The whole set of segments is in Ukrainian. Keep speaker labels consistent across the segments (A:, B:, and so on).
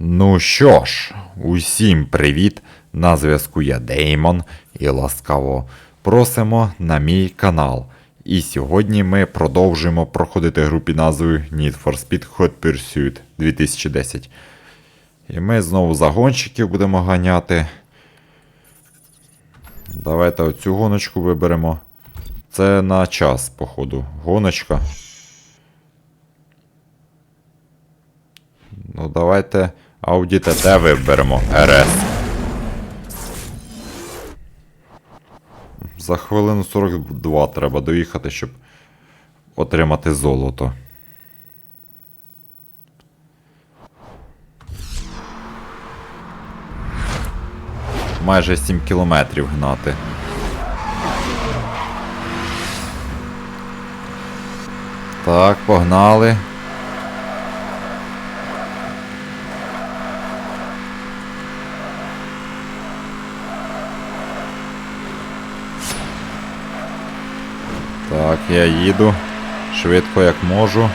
A: Ну що ж, усім привіт! На зв'язку я Деймон і ласкаво просимо на мій канал. І сьогодні ми продовжуємо проходити гру під назвою Need for Speed Hot Pursuit 2010. І ми знову загонщиків будемо ганяти. Давайте оцю гоночку виберемо. Це на час, походу. Гоночка. Ну, давайте Audi TT виберемо. RS. За хвилину 42 треба доїхати, щоб отримати золото. Майже 7 кілометрів гнати. Так, погнали. Так, я їду. Швидко як можу.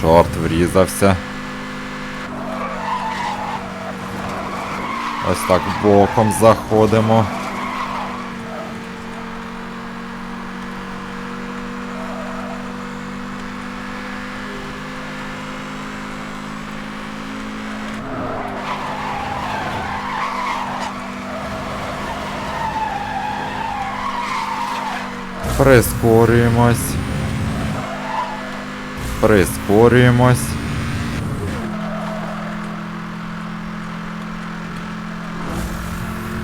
A: Чорт врізався. Ось так боком заходимо. Прискорюємось. Прискорюємось.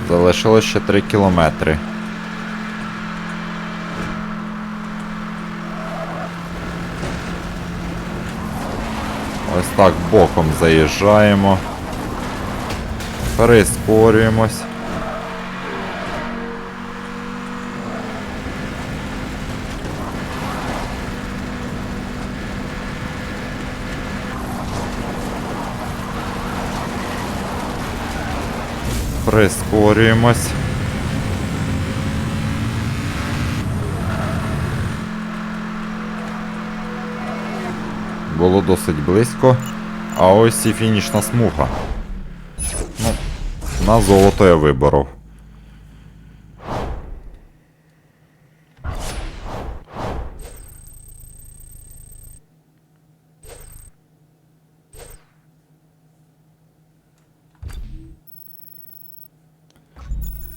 A: Залишилось ще 3 кілометри. Ось так боком заїжджаємо. Прискорюємось. Прискорюємось. Було досить близько. А ось і фінішна смуга. Ну, на золото я виборов.